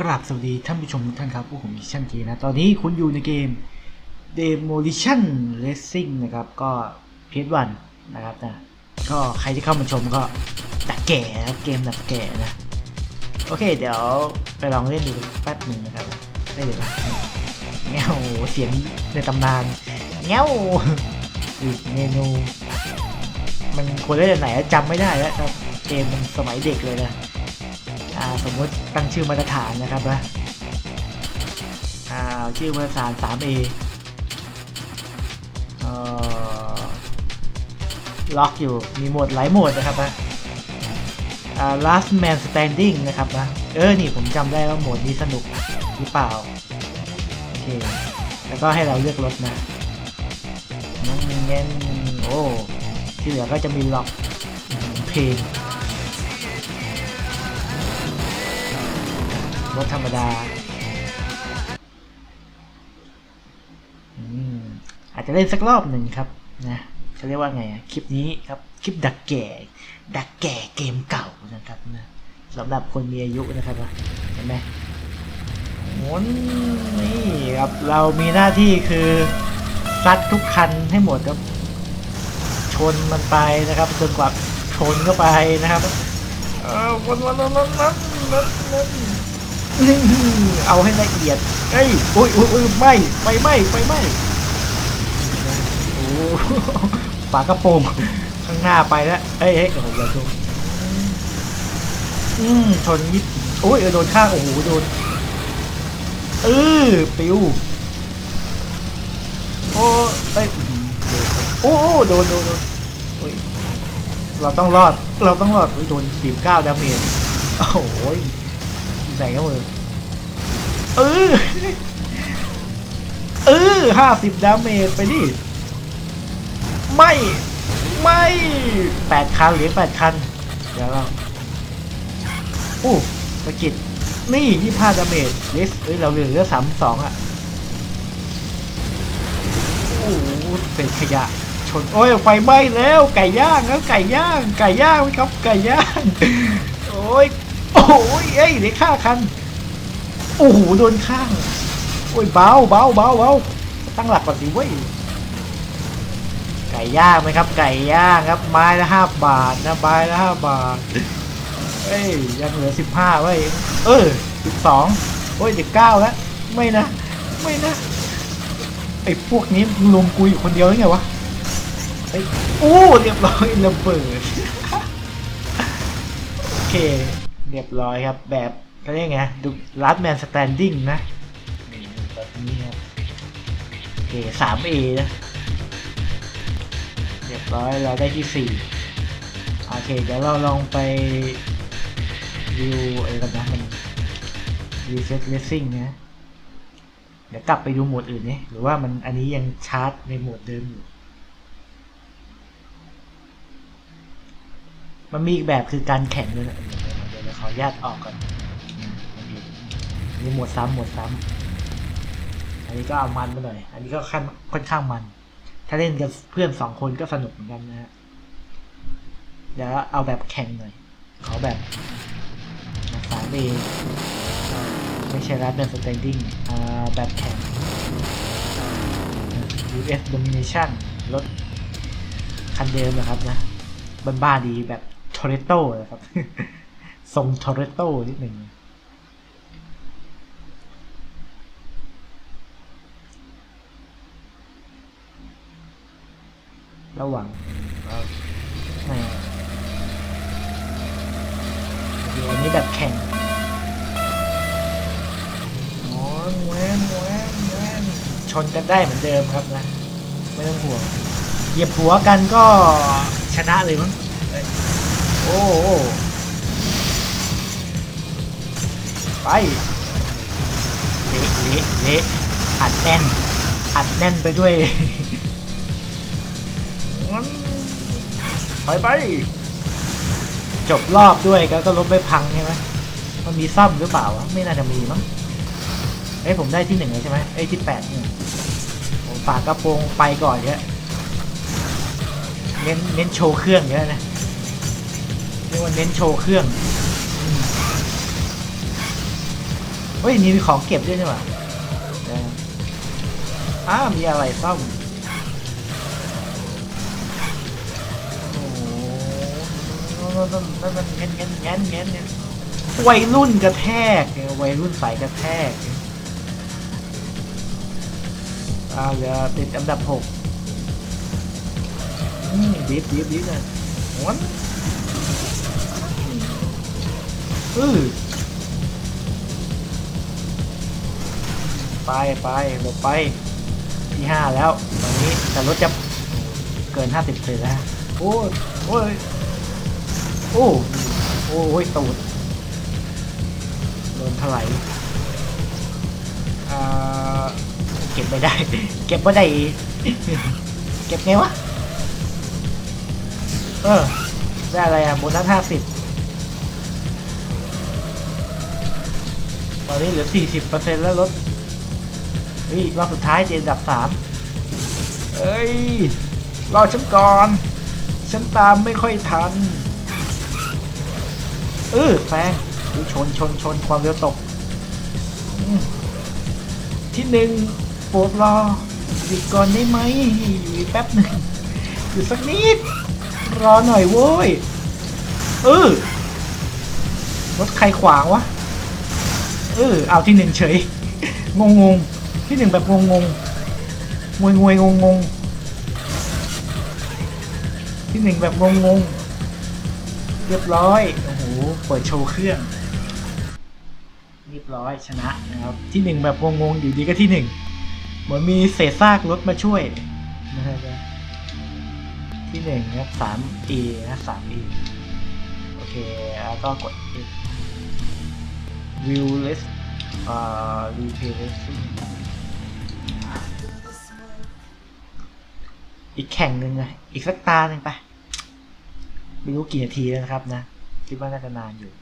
กราบสวัสดีท่านผู้ชมทุกท่านครับพวกผมมิชชั่นเกนะ ตอนนี้คุณอยู่ในเกม Demolition Racing นะครับ ก็เพจวันนะครับนะ ก็ใครที่เข้ามาชมก็ดักแก่นะครับเกมดักแก่นะ โอเค เดี๋ยวไปลองเล่นดูแป๊บหนึ่งนะครับ ได้เลยนะเงี้ยวเสียงในตำนานเงี้ยวเมนู มันควรเล่นไหนจำไม่ได้แล้วครับ เกมมันสมัยเด็กเลยนะ สมมติตั้งชื่อมาตรฐานนะครับนะอ่าชื่อมาตรฐาน 3A เออล็อกอยู่มีโหมดหลายโหมดนะครับนะ last man standing นะครับนะ เออ นี่ผมจำได้ว่าโหมดนี้สนุกหรือเปล่า โอเค แล้วก็ให้เราเลือกรถนะน้องเงี้ยโอ้ ที่เหลือก็จะมีล็อกเพลง รถธรรมดาอืมอาจจะเล่นสักรอบหนึ่งครับนะเขาเรียกว่าไงคลิปนี้ครับคลิปดักแก่ ดักแก่เกมเก่านะครับนะสำหรับคนมีอายุนะครับเห็นไหมหมุนนี่ครับเรามีหน้าที่คือซัดทุกคันให้หมดครับ ชนมันไปนะครับจนกว่าชนเข้าไปนะครับเออวนวนวนวนวนวนว นี่เอาให้ละเอียดเอ้ยโอ้ยอุ้ยอุ้ยไม่ไฟไม้ไฟไม้โอ้ฝากระโปรงข้างหน้าไปแล้วเอ้ยเอ้ยโอ้โหอย่าชนอืมชนยิบโอ้ยเออโดนข้างโอ้โหโดนเออปิวโอ้เอ้ยโอ้โดนโดนโดนโอ้ยเราต้องรอดเราต้องรอดโดนสิบเก้าดาเมจโอ้โหย ใส่เข้ามือเออเออห้าสิบดาเมจไปดิ ไม่ ไม่แปดคันเหลือแปดคัน เดี๋ยวเราอู้สกิดนี่ยี่ห้าดาเมจเลสเอ้ย เราเหลือเหลือสามสองอะ โอ้เศษขยะ ชน โอ้ย ไฟไหม้แล้ว ไก่ย่างแล้วไก่ย่าง ไก่ย่างไหมครับ ไก่ย่าง โอ้ย โอ้ยเอ้ยเด็กฆ่าคัน โอ้โหโดนข้าง โอ้ยเบาเบาเบาเบาตั้งหลักก่อนสิเว้ย ไก่ย่างไหมครับ ไก่ย่างครับ ไม้ละห้าบาทนะไม้ละห้าบาท เอ้ยยังเหลือสิบห้าเว้ยเออสิบสองโอ้ยเด็กเก้าแล้ว ไม่นะ ไม่นะ ไอ้พวกนี้รวมกูอยู่คนเดียวได้ไงวะไอ้ยโอ้เรียบร้อยระเบิด โอเค เรียบร้อยครับ แบบเขาเรียกไงดูลัดแมนสแตนดิ้งนะนี่แบบนี้ครับโอเคสามเอนะ เรียบร้อยเราได้ที่สี่โอเค เดี๋ยวเราลองไปวิวอะไรกันนะมันรีเซ็ตเลสซิ่งนะเดี๋ยวกลับไปดูโหมดอื่นนี่หรือว่ามันอันนี้ยังชาร์จในโหมดเดิมอยู่มันมีอีกแบบคือการแข่งด้วยนะ ออนุญาตออกก่อนอันมีมีโหมดซ้ำหมดซ้ำอันนี้ก็เอามันมาหน่อย อันนี้ก็ค่อนค่อนข้างมัน ถ้าเล่นกับเพื่อนสองคนก็สนุกเหมือนกันนะฮะเดี๋ยวเอาแบบแข่งหน่อย ขอแบบสามเอไม่ใช่รัดเป็นสเตนดิ้งอ่าแบบแข่ง US Domination รถคันเดิมนะครับนะบ้านๆดีแบบ t o r r e t o นะครับ ทรง t o r r e t o นิดหนึ่งระหว่างว่าแหม่เดี๋ยวอันนี้แบบแข่งโอ้ยแหวนแหวนแหวนชนกันได้เหมือนเดิมครับนะ ไม่ต้องห่วงเหยียบหัวกันก็ชนะเลยมั้งเอ้ยโอ้ ไปเละเละเละอัดแน่น อัดแน่นไปด้วยไปไป จบรอบด้วยก็ก็รถไม่พังใช่ไหมมันมีซ่อมหรือเปล่าวะ ไม่น่าจะมีมั้งเอ้ยผมได้ที่หนึ่งเลยใช่ไหมเอ้ยที่แปดเนี่ยผมฝากกระโปรงไปก่อนเนี่ยเน้นเน้นโชว์เครื่องเยอะนะเรียกว่าเน้นโชว์เครื่อง เฮ้ย มีของเก็บด้วยใช่ไหมอ้ามีอะไรซ่อมโอ้โหนั่นนั่นเงี้ยเงี้ยเงี้ยเงี้ยเงี้ยวัยรุ่นกระแทกวัยรุ่นสายกระแทกเอ่าเหลือติดอันดับหกอืมดีฟดีฟดีฟเลยวันอือ ไปไปหลบไปที่ห้าแล้วตอนนี้แต่รถจะเกินห้าสิบเลยแล้วโอ้ยโอ้ยโอ้โอ้ยตูดโดนถลายเก็บไม่ได้ เก็บไม่ได้ เก็บไงวะ เออ ได้อะไรอะโบนัสห้าสิบตอนนี้เหลือสี่สิบเปอร์เซ็นต์แล้วรถ ฮ้ยรอบสุดท้ายเจนดับสามเอ้ยรอฉันก่อน ฉันตามไม่ค่อยทัน เออแฟงอุ๊ยชนชนชนความเร็วตก ที่หนึ่งโปรดรอหยุดก่อนได้ไหมอยู่อีกแป๊บหนึ่งอยู่สักนิด รอหน่อยโว้ย เออรถใครขวางวะ เออ เอาที่หนึ่งเฉย งงง ที่หนึ่งแบบงงงๆงวยงวยงงงๆที่หนึ่งแบบงงงๆเรียบร้อย โอ้โห เปิดโชว์เครื่อง เรียบร้อยชนะนะครับ ที่หนึ่งแบบงงๆอยู่ดีก็ที่หนึ่งเหมือนมีเศษซากรถมาช่วยนะครับที่หนึ่งนะสาม E นะสาม E โอเค แล้วก็กด view list อ่า replay racing อีกแข่งหนึ่งอะอีกสักตาหนึ่งไป ไม่รู้กี่นาทีแล้วนะครับนะ คิดว่าน่าจะนานอยู่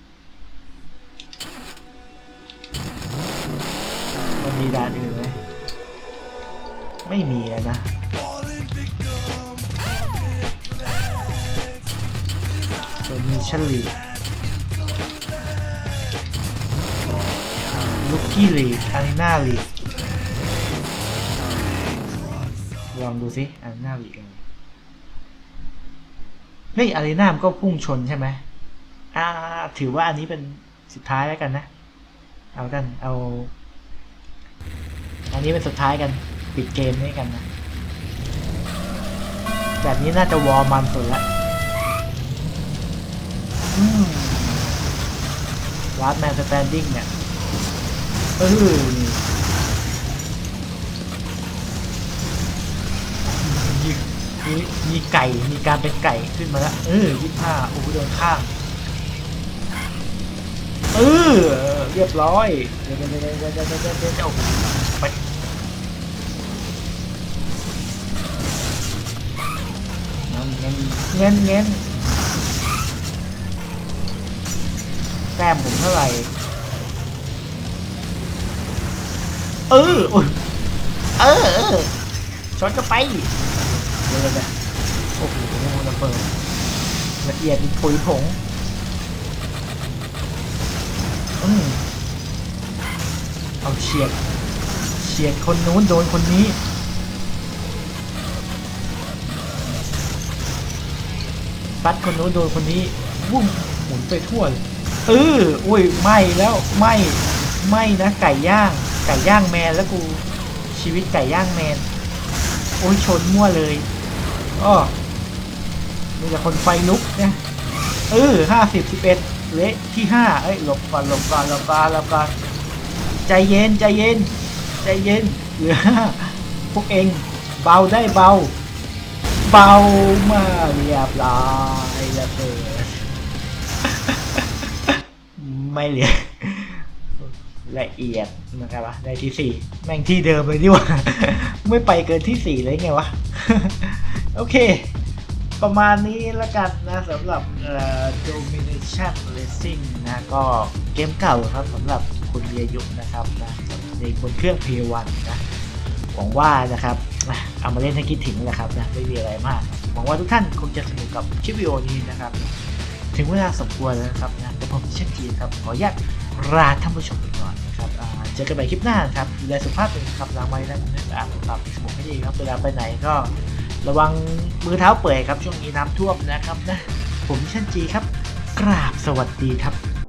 มันมีด่านอื่นไหม ไม่มีแล้วนะตัวมีชลีลูกกี้ลีอารีนาลี ลองดูสิอารีนาลีกันนี่อารีนามก็พุ่งชนใช่ไหมอ่า ถือว่าอันนี้เป็นสุดท้ายแล้วกันนะ เอากัน เอา อันนี้เป็นสุดท้ายกัน ปิดเกมนี้กันนะ แบบนี้น่าจะวอร์มันสุดละลาสแมนสแตนดิ้งเนี่ยเออ มีมีไก่มีการเป็นไก่ขึ้นมาแล้ว เออยี่ห้าโอ้โหโดนข้างเออเรียบร้อยเดินยวเดินยวเดินยวเดินยวเดินยวเดินยวเดี๋ไปเงี้ยเงี้ยเงี้ยแต้มผมเท่าไหร่ เออเออ ช้อนก็ไป เลยนะโอ้โหระเบิดละเอียดเป็นปุ๋ยผงอืมเอาเฉียดเฉียดคนนู้นโดนคนนี้ปัดคนนู้นโดนคนนี้วุ่มหมุนไปทั่วเลยเอออุ้ยไหมแล้วไหมไหมนะไก่ย่าง ไก่ย่างแมนแล้วกูชีวิตไก่ย่างแมนโอ้ยชนมั่วเลย อ้อมีแต่คนไฟลุกนะเออห้าสิบสิบเอ็ดเละที่ห้าเอ้ยหลบก่อนหลบก่อนหลบก่อนหลบก่อนใจเย็นใจเย็นใจเย็นเหลือพวกเองเบาได้เบา เบามาเรียบร้อยระเบิดไม่เหลือละเอียดนะครับวะได้ที่สี่แม่งที่เดิมเลยดีกว่า ไม่ไปเกินที่สี่เลยไงวะ โอเค ประมาณนี้ละกันนะสำหรับ Domination Racing นะก็เกมเก่าครับสำหรับคนเรียยุนะครับนะในบนเครื่อง P1 นะหวังว่านะครับเอามาเล่นให้คิดถึงนะครับนะไม่มีอะไรมากหวังว่าทุกท่านคงจะสนุกกับคลิปวิดีโอนี้นะครับ ถึงเวลาสมควรแล้วนะครับนะผมเช่นทีครับขออนุญาตลาท่านผู้ชมไปก่อนนะครับเจอกันใหม่คลิปหน้าครับดูแลสุขภาพตัวเครับล้างไว้นะครับตามที่สมองไห้ดีครับเวลาไปไหนก็ ระวังมือเท้าเปื่อยครับช่วงนี้น้ำท่วมนะครับนะ ผมชันจีครับ กราบสวัสดีครับ